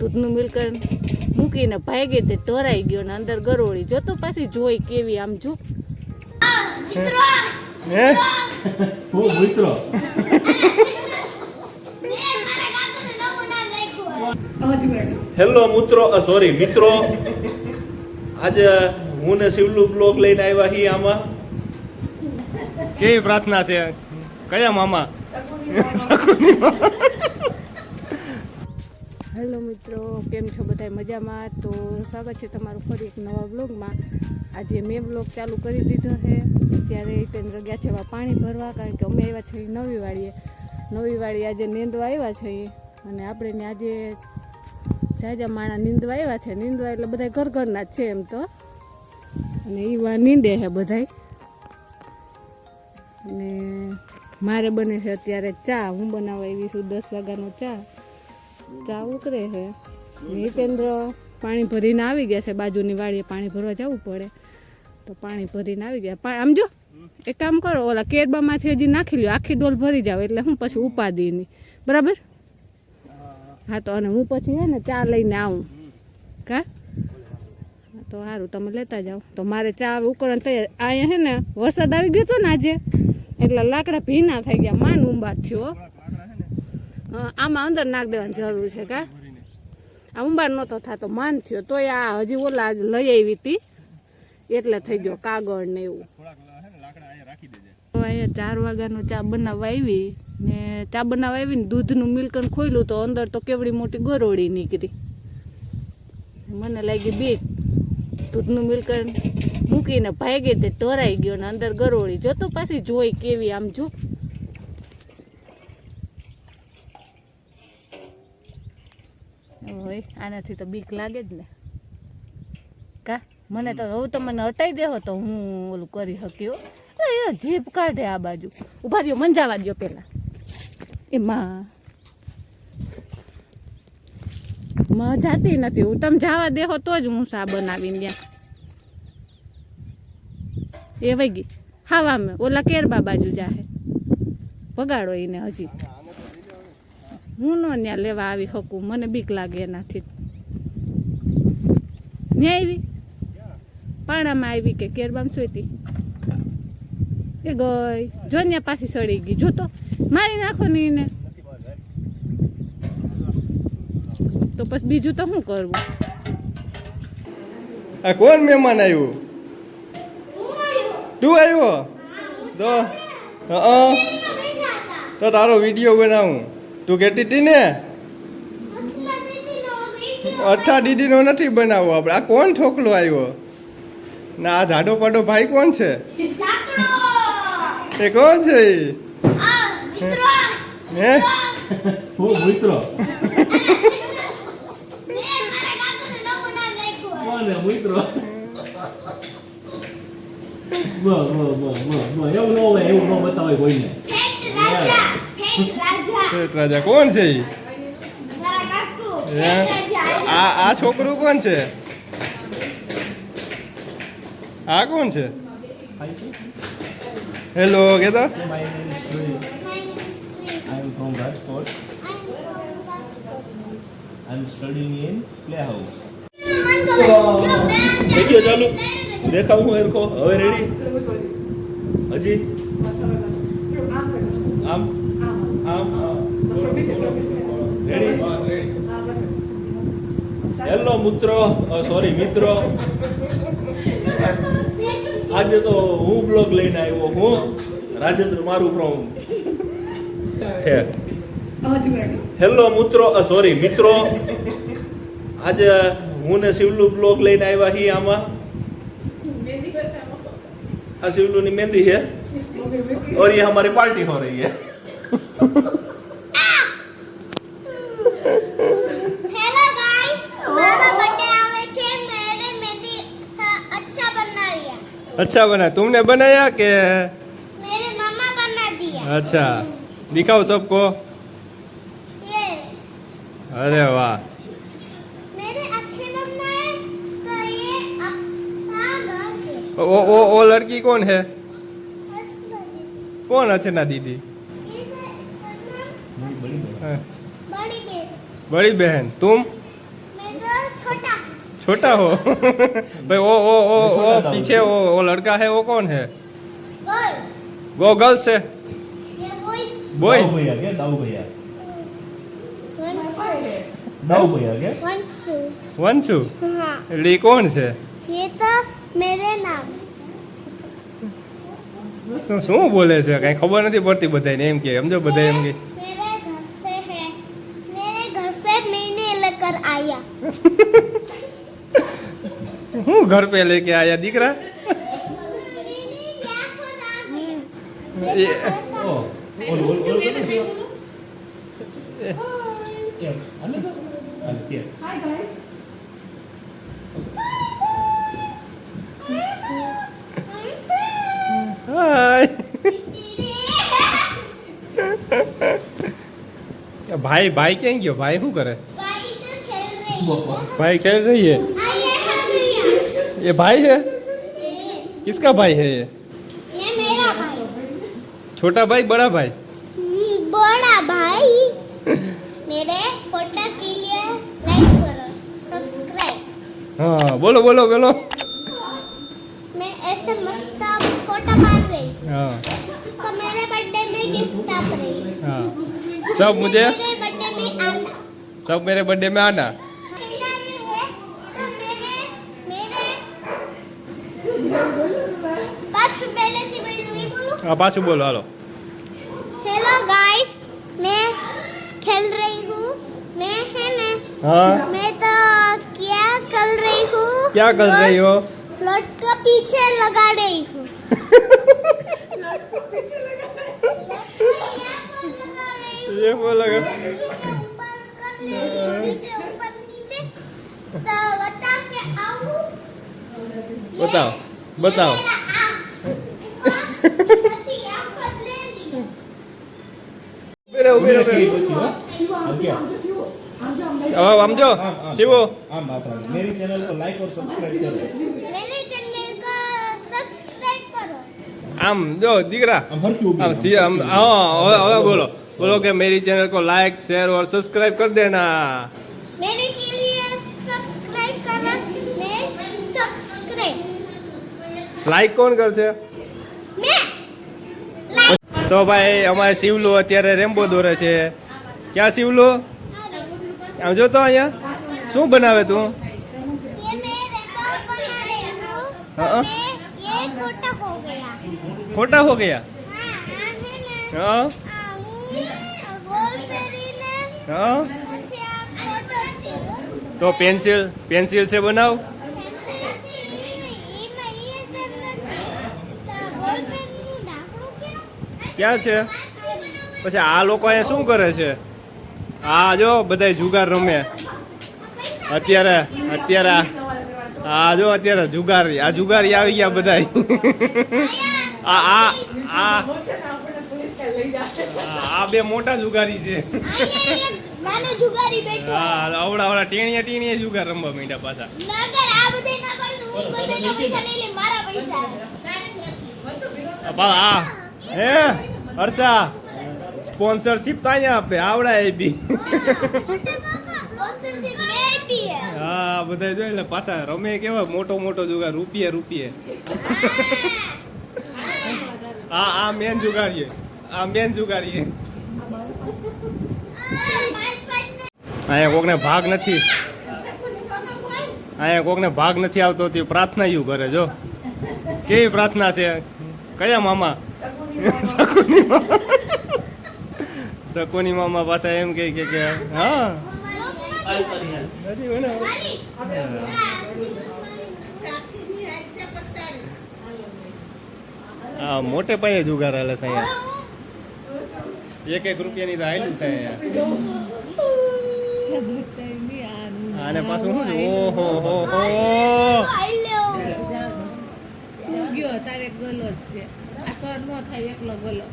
દૂધનું મિલકર મૂકીને ભાગી તે ટોરાઈ ગયો ને અંદર ગરોળી. જો તો પાછી જોઈ કેવી આમ જો. મિત્રો હેલો મિત્રો. સોરી મિત્રો. આજે હું ને શિવલુ બ્લોગ લઈને આવ્યા છીએ આમાં. કેવી પ્રાર્થના છે? કયા મામા. શકુની મામા. હેલો મિત્રો, કેમ છો બધા મજામાં? તો સ્વાગત છે તમારું ફરી એક નવા બ્લોગમાં આજે મેં બ્લોગ ચાલુ કરી દીધો છે. ત્યારે કેન્દ્ર ગયા છે પાણી ભરવા, કારણ કે અમે આવ્યા છીએ નવી વાડીએ નવી વાડી આજે નીંદવા આવ્યા છીએ અને આપણે આજે જાજા માણા નીંદવા આવ્યા છે. નીંદવા એટલે બધા ઘર ઘરના જ છે એમ તો. અને એવા નીંદે છે બધાય. અને મારે બને છે અત્યારે ચા. હું બનાવવા આવી છું દસ વાગ્યાનો ચા. ચા ઉતરે છે. હિતેન્દ્ર પાણી ભરીને આવી ગયા છે. બાજુની વાડીએ પાણી ભરવા જવું પડે. તો પાણી ભરીને આવી ગયા. પણ આમ જો, એક કામ કરો, ઓલા કેરબામાંથી હજી નાખી લ્યો. આખી ડોલ ભરી જાવ, એટલે હું પછી ઉપાદી બરાબર? હા, તો અને હું પછી હે ને ચા લઈને આવું. કા? તો સારું તમે લેતા જાઓ. તો મારે ચા ઉકળણ તૈયાર અહીંયા હે ને વરસાદ આવી ગયો હતો ને આજે. એટલે લાકડા ભીના થઈ ગયા. માન ઉંબાર થયો આમાં અંદર નાખ દેવાની જરૂર છે કા? આ ઉંબાર નહોતો થતો, માન થયો. તોય આ હજી ઓલા લઈ આવી હતી. એટલે થઈ ગયો કાગળ ને એવું. અહીંયા ચાર વાગ્યાનું ચા બનાવવા આવી ને ચા બનાવવા આવી ને દૂધનું મિલ્કન ખોલ્યું તો અંદર તો કેવડી મોટી ગરોળી નીકળી. મને લાગી બીક. દૂધનું મિલ્કન મૂકીને ભાગી તે ટોરાઈ ગયો ને અંદર ગરોળી. જોતો પાછી જોઈ કેવી આમ જો. હોય, આનાથી તો બીક લાગે જ ને. કા? મને તો હવે તો મને હટાઈ દેહો તો હું ઓલું કરી શક્યો એ જીભ કાઢે આ બાજુ. ઊભા રહ્યો, મંજાવા દ્યો પેલા. એમાં માં. જાતી નથી. હું તમે જવા દેહો તો જ હું સા બનાવીને ત્યાં એ વઈ ગઈ. હાવા મેં ઓલા કેરબા બાજુ જાહે. વગાડો એને હજી. હું ન ત્યાં લેવા આવી શકું મને બીક લાગે એનાથી. ન્યા આવી? પાણામાં આવી કે કેરબામ સુઈતી એ ગઈ. જો ને પાછી સડી ગઈ. જો તો મારી નાખો ને એને. તો પછી બીજું તો શું કરવું? આ કોણ મહેમાન આવ્યું તું આવ્યો તો હા તો તારો વીડિયો બનાવું. તું કહેતી હતી ને અઠા દીદીનો નથી બનાવવો આપણે. આ કોણ ઠોકલો આવ્યો? ના, આ જાડો પાડો ભાઈ કોણ છે? એ કોણ છે? હે? એવું ન એવું ન બતાવે કોઈને. શેઠ રાજા કોણ છે? હે? આ આ છોકરું કોણ છે? આ કોણ છે? હેલો કે તો am from Rajkot. I am studying in Playhouse. થઈ ગયો ચાલુ. દેખાવ હું એરખો હવે રેડી હજી? આમ? હેલો મિત્રો સોરી મિત્રો આજે તો હું બ્લોગ લઈને આવ્યો હું રાજેન્દ્ર મારું ફ્રોમ હેલો મિત્રો સોરી મિત્રો આજે હું ને શિવલુ બ્લોગ લઈને આવ્યા છીએ આમાં આ शिवलू ની मेहंदी है और ये हमारी पार्टी हो रही है अच्छा बना। तुमने बनाया के मेरे मामा बना दिया। अच्छा दिखाओ सबको। ये। अरे वाह। मेरे अच्छे बनाए तो ये ओ ओ ओ लड़की कौन है? अच्छा। कौन अर्चना दीदी? ये है बड़ी बहन। तुम? छोटा हो भाई वो वो वो वो छोटा था पीछे वो वो लड़का है वो कौन है गर्ल वो गर्ल्स है ये बॉयज बॉयज દાઉ ભૈયા કે દાઉ ભૈયા वन દાઉ ભૈયા કે वन टू વંશુ हाँ એટલે ઈ કોણ છે ये तो मेरे नाम તો શું બોલે છે કઈ ખબર નથી પડતી બધાને એમ કે સમજો બધા એમ કે मेरे घर से है मेरे घर से मैंने लेकर आया घर पे लेके आया दिख रहा हाय। भाई भाई कहेंगे भाई हूँ करे भाई खेल रही है? ये भाई है? किसका भाई है ये? ये मेरा भाई। छोटा भाई बड़ा भाई? बड़ा भाई। मेरे फ़ोटो के लिए लाइक करो सब्सक्राइब हाँ बोलो बोलो बोलो। मैं ऐसे मस्त फ़ोटो मार रही हाँ। तो मेरे बर्थडे में गिफ्ट आप रही हाँ। सब मुझे? मेरे बर्थडे में आना। सब मेरे बर्थडे में आना मेरा में है तो मेरे मेरे पाँच पहले से मैं नहीं बोलूँ हाँ पाछू बोलो हालो। हेलो गाइस मैं खेल रही हूँ। मैं है ना हाँ। मैं तो क्या कर रही हूँ? क्या कर रही हो? प्लॉट का पीछे लगा रही हूँ। ये हूँ, ऊपर, नीचे। तो बता के आऊँ? ये बताओ बताओ। हम जो शिव मेरे चैनल को लाइक और सब्सक्राइब करो मेरे चैनल को सब्सक्राइब करो हम जो दिख रहा हम हर क्यों हम सी हम बोलो बोलो के मेरी चैनल को लाइक शेयर और सब्सक्राइब कर देना मेरे के लिए सब्सक्राइब करना सब्सक्राइब लाइक कौन कर તો ભાઈ, અમારે શિવલો અત્યારે રેમ્બો દોરે છે. ક્યાં શિવલો? આમ જો તો અહીંયા. શું બનાવે તું? ખોટા હો ગયા? હા. હા. તો પેન્સિલ પેન્સિલ છે બનાવ? ક્યાં? છે? પછી આ લોકો અહીંયા શું કરે છે? આ જો બધા જુગાર રમે. અત્યારે અત્યારે આ જો અત્યારે જુગારી આ જુગારી આવી ગયા બધા આ આ આ આ બે મોટા જુગારી છે. અહીંયા એક નાનો જુગારી બેઠો. હા આવડા આવડા ટીણીએ ટીણીએ જુગાર રમવા માંડ્યા પાછા. આ હું હે હર્ષા સ્પોન્સરશિપ તો અહીંયા આપે એ બી. હે હા બધા જોઈ લે, પાછા રમે કેવા, મોટો મોટો જુગાર, રૂપિયે રૂપિયે. આ આ મેન જુગારીએ, આ મેન જુગારીએ. અહીંયા કોકને ભાગ નથી. અહીંયા કોકને ભાગ નથી આવતો, તે પ્રાર્થના યુ કરે જો. કેવી પ્રાર્થના છે? કયા મામા? શકુની મામા. શકુની મામા પાછા એમ કે કે હા. હા મોટે પાયે જુગાર હાલે છે અહીંયા. એક એક રૂપિયાની તો આયલું છે અહીંયા. આને પાછું ઓહો હો હો. તારે ગલો જ છે. આ સર નો થાય એકલો ગલો.